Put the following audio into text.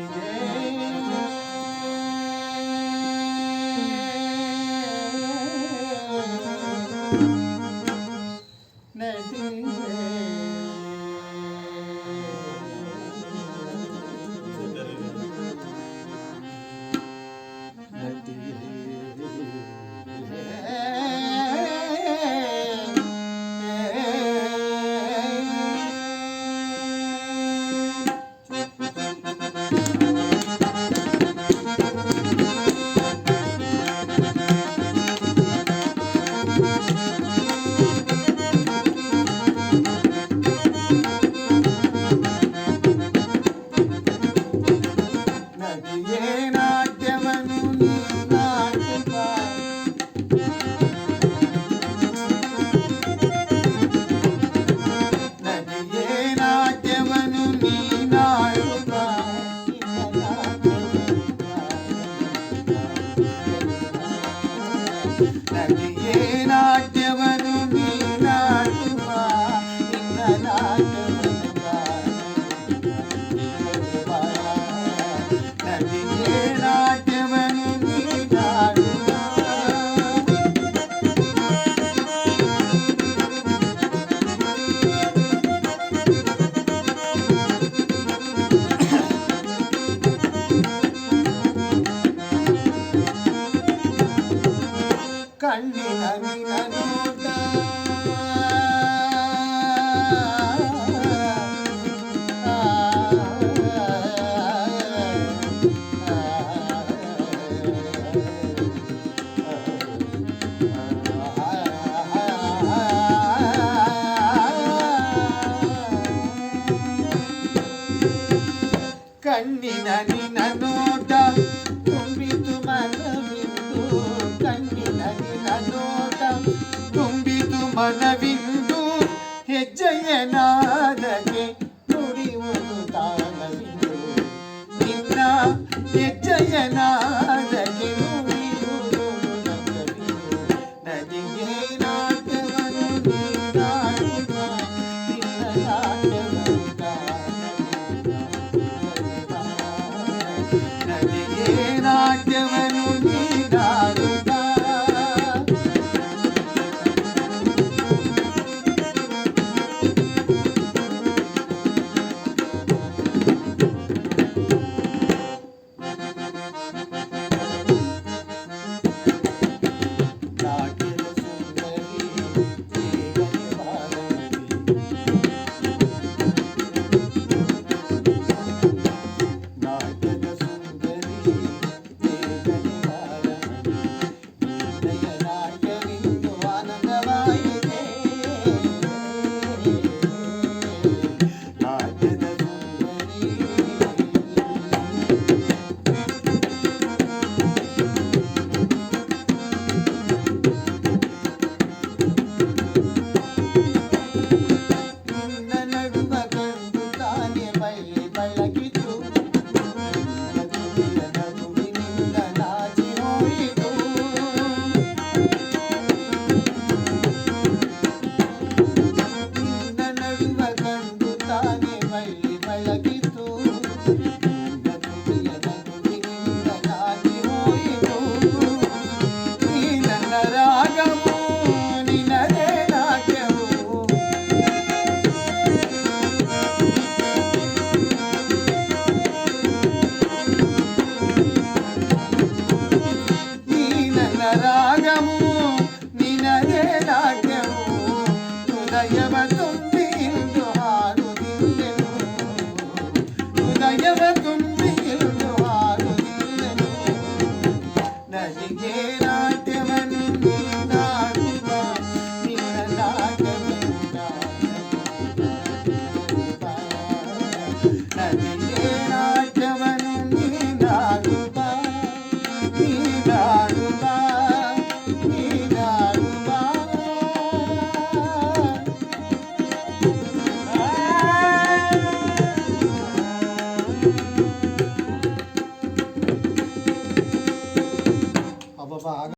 ನದಿಗೆ ನದಿಯೇ Thank you. ಕಣ್ಣಿನ ನಿನ ನೋಟ ತುಂಬಿತು ಮನವಿಂದು. ಕಣ್ಣಿನ ನಿನ ತುಂಬಿತು ಮನವಿಂದು. ಹೆಜ್ಜೆಯ ನಾದಗೆ ನುಡಿಯುವುದು ನಿನ್ನ ಹೆಜ್ಜೆ ஞானமும் vaga.